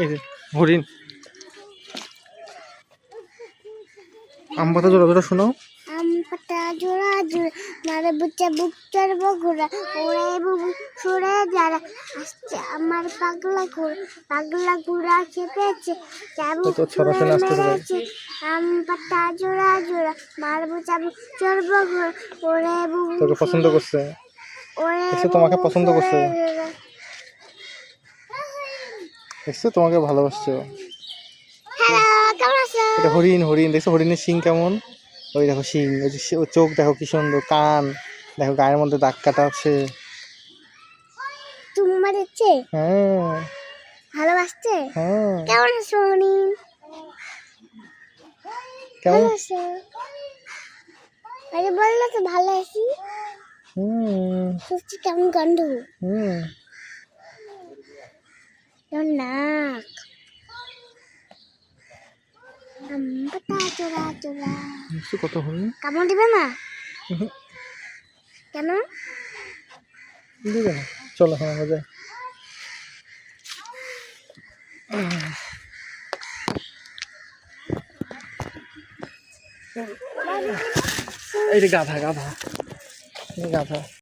এই যে হরিণ। আম পাতা জোড়া জোড়া শোনাও। আম পাতা জোড়া জোড়া মারে বুচে বুক চড়ব ঘোরা ওরে বুবু সরে যারা আসছে আমার পাগলা ঘোরা পাগলা ঘোরা। মেরেছে। আম পাতা জোড়া জোড়া মারবো চাবু চড়ব ঘোরা ওরে বুবু তোকে পছন্দ করছে। ওরে তোমাকে পছন্দ করছে। দেখছ? তোমাকে ভালোবাসছো। এটা হরিণ হরিণ। দেখছ হরিণের শিং কেমন? ওই দেখো শিং ওই যে চোখ দেখো কি সুন্দর কান। দেখো গায়ের মধ্যে দাগ কাটা আছে। মারছে হ্যাঁ। ভালোবাসছে? হ্যাঁ। কেমন আছো কেমন? ভালো আছো? আরে বলল তো ভালো আছি। হুম। সত্যি কেমন গন্ধ। হুম। তোর নাক চোরা চোরা কত হরিণ কামড় দিবে না। কেন? দিবে না। চলো হ্যাঁ আমরা যাই। এই গাধা গাধা। গাধা।